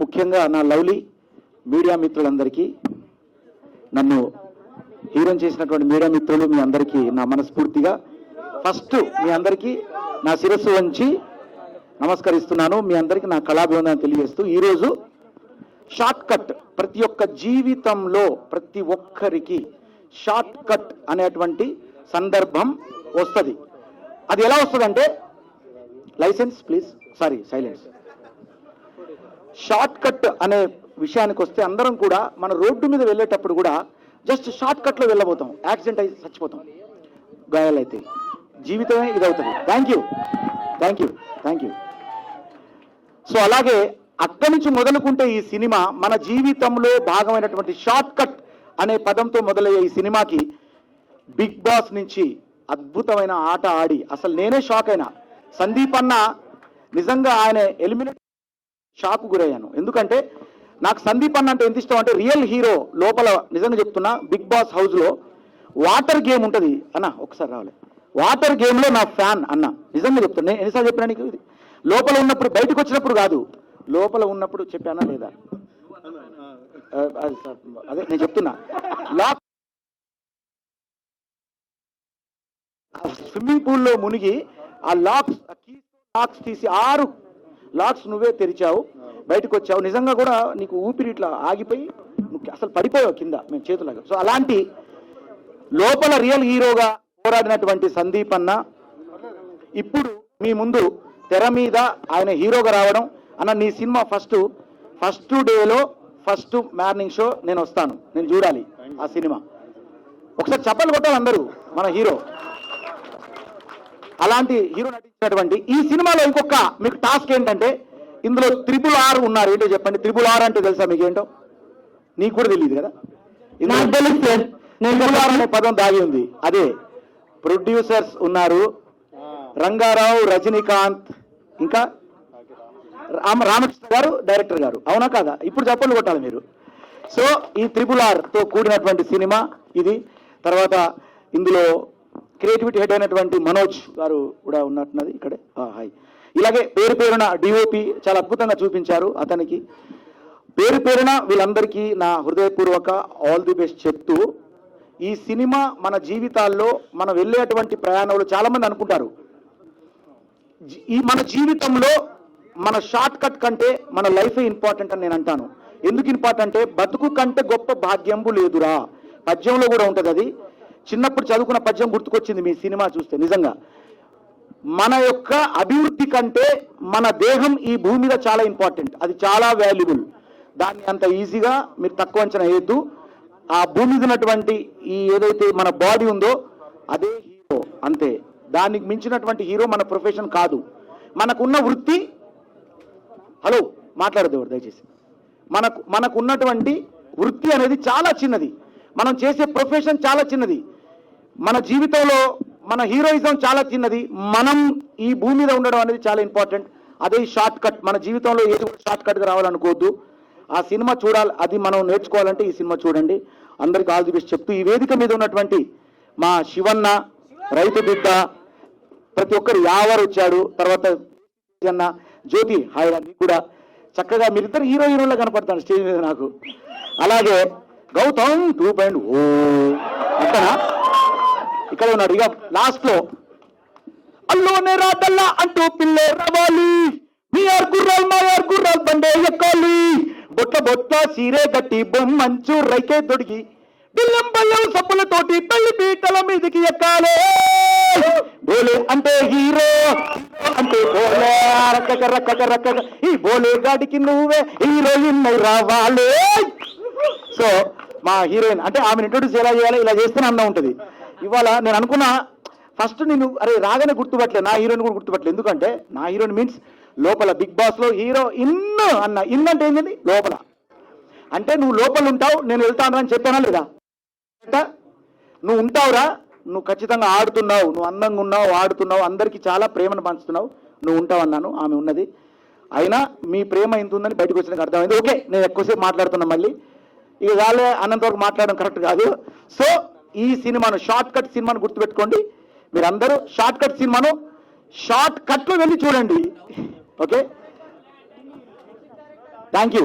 ముఖ్యంగా నా lovely media మిత్రులందరికీ నన్ను హీరోన్ చేసినటువంటి మీడియా మిత్రులు మీ అందరికీ నా మనస్ఫూర్తిగా ఫస్ట్ మీ అందరికీ నా శిరస్సు వంచి నమస్కరిస్తున్నాను. మీ అందరికీ నా కళాభివందనం తెలియజేస్తూ ఈరోజు షార్ట్ కట్ ప్రతి ఒక్క జీవితంలో ప్రతి ఒక్కరికి షార్ట్ కట్ అనేటువంటి సందర్భం వస్తుంది. అది ఎలా వస్తుందంటే licence please sorry silence. Short cut అనే విషయానికి వస్తే అందరం కూడా మన రోడ్డు మీద వెళ్ళేటప్పుడు కూడా జస్ట్ షార్ట్ కట్లో వెళ్ళబోతాం. యాక్సిడెంట్ అయి చచ్చిపోతాం. గాయాలైతే జీవితమే ఇదవుతుంది thank you. Thank you. Thank you. So అలాగే అక్కడి నుంచి మొదలుకుంటే ఈ సినిమా మన జీవితంలో భాగమైనటువంటి షార్ట్ కట్ అనే పదంతో మొదలయ్యే ఈ సినిమాకి బిగ్ బాస్ నుంచి అద్భుతమైన ఆట ఆడి అసలు నేనే షాక్ అయినా. సందీప్ అన్న నిజంగా ఆయన ఎలిమినేట్ షాప్ గురయ్యాను. ఎందుకంటే నాకు సందీప్ అన్న అంటే ఎంత ఇష్టం అంటే రియల్ హీరో లోపల నిజంగా చెప్తున్నా బిగ్ బాస్ హౌస్లో వాటర్ గేమ్ ఉంటుంది. అన్న ఒకసారి రావాలి. వాటర్ గేమ్లో నా ఫ్యాన్ అన్న. నిజంగా చెప్తున్నా నేను ఎన్నిసార్లు చెప్పినా నీకు ఇది? లోపల ఉన్నప్పుడు బయటకు వచ్చినప్పుడు కాదు. లోపల ఉన్నప్పుడు చెప్పానా లేదా? అది సార్, అదే నేను చెప్తున్నా. లాక్ స్విమ్మింగ్ పూల్లో మునిగి ఆ లాక్స్ లాక్స్ తీసి ఆరు లాక్స్ నువ్వే తెరిచావు బయటకు వచ్చావు నిజంగా కూడా నీకు ఊపిరి ఇట్లా ఆగిపోయి అసలు పడిపోయావు కింద మేము చేతులాగా. సో అలాంటి లోపల రియల్ హీరోగా పోరాడినటువంటి సందీప్ అన్న ఇప్పుడు మీ ముందు తెర మీద ఆయన హీరోగా రావడం. అన్న నీ సినిమా ఫస్ట్ ఫస్ట్ డేలో ఫస్ట్ మార్నింగ్ షో నేను వస్తాను. నేను చూడాలి ఆ సినిమా. ఒకసారి చెప్పలు కొట్టాలి అందరూ మన హీరో. అలాంటి హీరో నటించినటువంటి ఈ సినిమాలో ఇంకొక మీకు టాస్క్ ఏంటంటే ఇందులో త్రిపుల్ ఆర్ ఉన్నారు ఏంటో చెప్పండి. త్రిపుల్ ఆర్ అంటే తెలుసా మీకు ఏంటో నీకు కూడా తెలియదు కదా? నాకు త్రిపుల్ ఆర్ అనే పదం దాగి ఉంది. అదే ప్రొడ్యూసర్స్ ఉన్నారు రంగారావు రజనీకాంత్ ఇంకా రామ రామకృష్ణ గారు డైరెక్టర్ గారు. అవునా కాదా? ఇప్పుడు చెప్పండి కొట్టాలి మీరు. సో ఈ త్రిపుల్ ఆర్తో కూడినటువంటి సినిమా ఇది. తర్వాత ఇందులో క్రియేటివిటీ హెడ్ అయినటువంటి మనోజ్ గారు కూడా ఉన్నట్టున్నది ఇక్కడే. హాయ్ ఇలాగే పేరు పేరున డిఓపి చాలా అద్భుతంగా చూపించారు అతనికి. పేరు పేరున వీళ్ళందరికీ నా హృదయపూర్వక ఆల్ ది బెస్ట్ చెప్తూ ఈ సినిమా మన జీవితాల్లో మనం వెళ్ళేటువంటి ప్రయాణంలో చాలామంది అనుకుంటారు. ఈ మన జీవితంలో మన షార్ట్ కట్ కంటే మన లైఫే ఇంపార్టెంట్ అని నేను అంటాను. ఎందుకు ఇంపార్టెంట్ అంటే బతుకు కంటే గొప్ప భాగ్యంబు లేదురా. పద్యంలో కూడా ఉంటుంది అది. చిన్నప్పుడు చదువుకున్న పద్యం గుర్తుకొచ్చింది మీ సినిమా చూస్తే నిజంగా. మన యొక్క అభివృద్ధి కంటే మన దేహం ఈ భూమి మీద చాలా ఇంపార్టెంట్. అది చాలా వాల్యుబుల్. దాన్ని అంత ఈజీగా మీరు తక్కువ అంచనా వేయద్దు. ఆ భూమి మీద ఉన్నటువంటి ఈ ఏదైతే మన బాడీ ఉందో అదే హీరో అంతే. దానికి మించినటువంటి హీరో మన ప్రొఫెషన్ కాదు. మనకున్న వృత్తి హలో మాట్లాడదు ఎవరు దయచేసి. మనకు మనకున్నటువంటి వృత్తి అనేది చాలా చిన్నది. మనం చేసే ప్రొఫెషన్ చాలా చిన్నది. మన జీవితంలో మన హీరోయిజం చాలా చిన్నది. మనం ఈ భూమి మీద ఉండడం అనేది చాలా ఇంపార్టెంట్. అదే షార్ట్ కట్. మన జీవితంలో ఏది షార్ట్ కట్గా రావాలనుకోవద్దు. ఆ సినిమా చూడాలి. అది మనం నేర్చుకోవాలంటే ఈ సినిమా చూడండి. అందరికి ఆల్ ది బెస్ట్ చెప్తూ ఈ వేదిక మీద ఉన్నటువంటి మా శివన్న రైతు బిడ్డ ప్రతి ఒక్కరు యావర్ వచ్చాడు తర్వాత అన్న జ్యోతి హాయ్ రా, నీకు కూడా. చక్కగా మీరిద్దరు హీరో హీరోలా కనపడతాను స్టేజ్ మీద నాకు. అలాగే గౌతమ్ టూ పాయింట్ ఓ. అక్కడ ఇక్కడ ఉన్నాడు ఇక లాస్ట్లో అల్లోనే రాదల్లా అంటూ పిల్లే రావాలి. మీ ఆర్ గుర్రాలు మా ఆర్ గుర్రాలు బండే ఎక్కాలి. బొట్ట బొట్ట సీరే గట్టి బొమ్మంచు రైకే దొడిగి బిల్లం బల్లం సప్పులతోటి పెళ్ళి పీటల మీదకి ఎక్కాలే. బోలే అంటే హీరో అంటే బోలే. రక్కక రక్కక రక్కక. ఈ బోలే గాడికి నువ్వే హీరోయిన్ అయి రావాలి. సో మా హీరోయిన్ అంటే ఆమెను ఇంట్రొడ్యూస్ ఎలా చేయాలి? ఇలా చేస్తేనే అన్న ఉంటుంది. ఇవాళ నేను అనుకున్నా ఫస్ట్ నేను అరే రాగానే గుర్తుపట్టలేదు నా హీరోని కూడా గుర్తుపట్టలేదు. ఎందుకంటే నా హీరోయిన్ మీన్స్ లోపల బిగ్ బాస్లో హీరో ఇన్ అన్న ఇన్ అంటే ఏంటండి లోపల. అంటే నువ్వు లోపల ఉంటావు నేను వెళ్తాను అని చెప్పానా లేదా? నువ్వు ఉంటావురా నువ్వు ఖచ్చితంగా ఆడుతున్నావు నువ్వు అందంగా ఉన్నావు ఆడుతున్నావు అందరికీ చాలా ప్రేమను పంచుతున్నావు నువ్వు ఉంటావు అన్నాను ఆమె ఉన్నది. అయినా మీ ప్రేమ ఇంత ఉందని బయటకు వచ్చినాక అర్థమైంది. ఓకే నేను ఎక్కువసేపు మాట్లాడుతున్నా మళ్ళీ. ఇక వాళ్ళే అన్నంత వరకు మాట్లాడడం కరెక్ట్ కాదు. సో ఈ సినిమాను షార్ట్ కట్ సినిమాను గుర్తుపెట్టుకోండి. మీరందరూ షార్ట్ కట్ సినిమాను షార్ట్ కట్లో వెళ్ళి చూడండి. ఓకే థ్యాంక్ యూ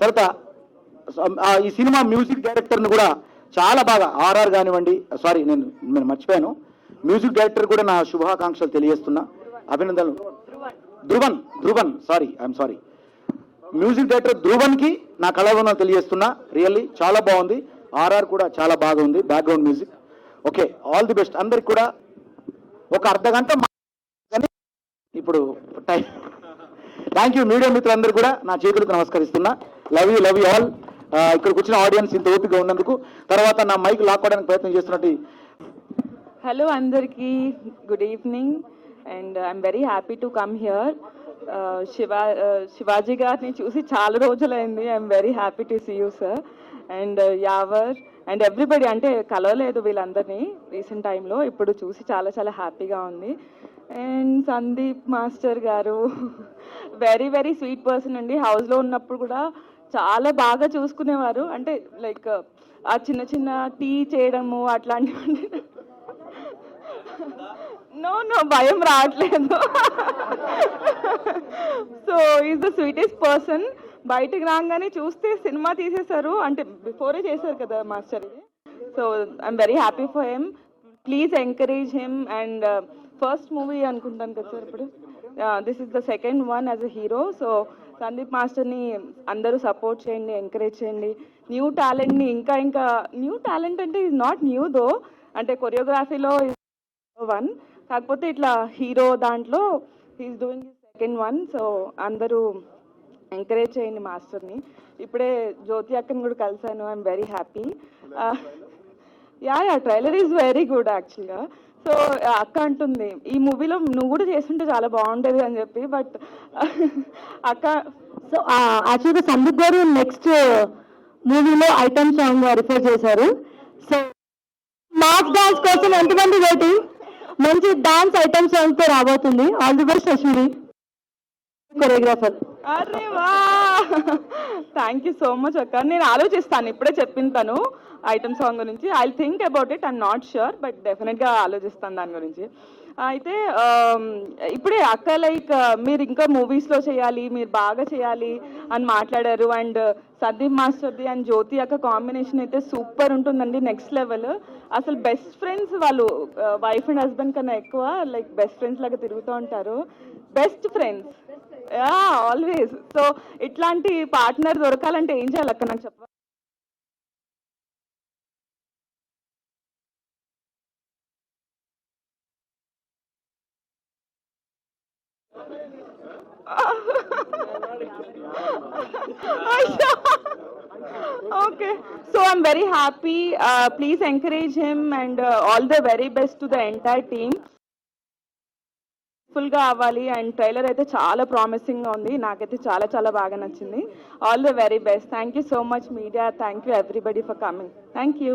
తర్వాత ఈ సినిమా మ్యూజిక్ డైరెక్టర్ని కూడా చాలా బాగా ఆర్ఆర్ కానివ్వండి సారీ నేను నేను మర్చిపోయాను. మ్యూజిక్ డైరెక్టర్ కూడా నా శుభాకాంక్షలు తెలియజేస్తున్నా. అభినందనలు. Dhruvan Dhruvan sorry I'm sorry music director ధ్రువన్కి నా కళావందనం తెలియజేస్తున్నా. రియల్లీ చాలా బాగుంది. ఆర్ఆర్ కూడా చాలా బాగా ఉంది background music okay all the best అందరికి కూడా ఒక అర్ధ గంట ఇప్పుడు టైం థ్యాంక్ యూ మీడియా మిత్రులందరూ కూడా నా చేతులకు నమస్కరిస్తున్నా. Love you love you all ఇక్కడికి వచ్చిన ఆడియన్స్ ఇంత ఓపిక ఉన్నందుకు. తర్వాత నా మైక్ లాక్కోవడానికి ప్రయత్నం చేస్తున్నట్టు హలో అందరికీ. Good evening and I'm very happy to come here Shiva Shivaji గారిని చూసి చాలా రోజులైంది. I'm very happy to see you sir and Yawar and everybody అంటే కలవలేదు వీళ్ళందరినీ రీసెంట్ టైంలో. ఇప్పుడు చూసి చాలా చాలా హ్యాపీగా ఉంది. అండ్ సందీప్ మాస్టర్ గారు వెరీ వెరీ స్వీట్ పర్సన్ అండి. హౌస్లో ఉన్నప్పుడు కూడా చాలా బాగా చూసుకునేవారు. అంటే లైక్ ఆ చిన్న చిన్న టీ చేయడము అట్లాంటివన్నీ నో నో భయం రావట్లేదు. So is the sweetest person బయటకు రాగానే చూస్తే సినిమా తీసేశారు. అంటే బిఫోరే చేశారు కదా మాస్టర్ ఇది. So I'm very happy for him please encourage him and first movie అనుకుంటాను కదా సార్ ఇప్పుడు. This is the second one as a hero so Sandeep మాస్టర్ని అందరూ సపోర్ట్ చేయండి ఎంకరేజ్ చేయండి. న్యూ టాలెంట్ని ఇంకా ఇంకా న్యూ టాలెంట్ అంటే ఈజ్ నాట్ న్యూ దో అంటే కొరియోగ్రఫీలో వన్ కాకపోతే ఇట్లా హీరో దాంట్లో he's doing second one so అందరూ ఎంకరేజ్ చేయండి మాస్టర్ని. ఇప్పుడే జ్యోతి అక్కని కూడా కలిశాను I'm very happy yeah yeah trailer is very good యాక్చువల్గా సో అక్క అంటుంది ఈ మూవీలో నువ్వు కూడా చేస్తుంటే చాలా బాగుండేది అని చెప్పి బట్ అక్క సో యాక్చువల్గా సందీప్ గారు నెక్స్ట్ మూవీలో ఐటమ్ సాంగ్ రిఫర్ చేశారు. సో మాస్ డాన్స్ కోసం ఎంతమంది వెయిటింగ్ మంచి డాన్స్ ఐటమ్ సాంగ్తో రాబోతుంది. All the best Ashwini choreographer అరే వా! థ్యాంక్ యూ సో మచ్ అక్క. నేను ఆలోచిస్తాను ఇప్పుడే చెప్పింది తను. ఐటమ్ సాంగ్ గురించి. I think about it I'm not sure but డెఫినెట్గా ఆలోచిస్తాను దాని గురించి. అయితే um, ఇప్పుడే అక్క లైక్ మీరు ఇంకా మూవీస్లో చేయాలి మీరు బాగా చేయాలి అని మాట్లాడారు. అండ్ సందీప్ మాస్టర్ది అండ్ జ్యోతి అక్క కాంబినేషన్ అయితే సూపర్ ఉంటుందండి నెక్స్ట్ లెవెల్ అసలు బెస్ట్ ఫ్రెండ్స్ వాళ్ళు వైఫ్ అండ్ హస్బెండ్ కన్నా ఎక్కువ లైక్ బెస్ట్ ఫ్రెండ్స్ లాగా తిరుగుతూ ఉంటారు. బెస్ట్ ఫ్రెండ్స్ ఆల్వేస్ సో ఇట్లాంటి పార్ట్నర్ దొరకాలంటే ఏం చేయాలి అక్క నాకు చెప్పాలి okay so i'm very happy. Uh, please encourage him and all the the best the entire team entire ఫుల్గా అవ్వాలి. అండ్ ట్రైలర్ అయితే చాలా ప్రామిసింగ్గా ఉంది. నాకైతే చాలా చాలా బాగా నచ్చింది. All the very best thank you so much media thank you everybody for coming thank you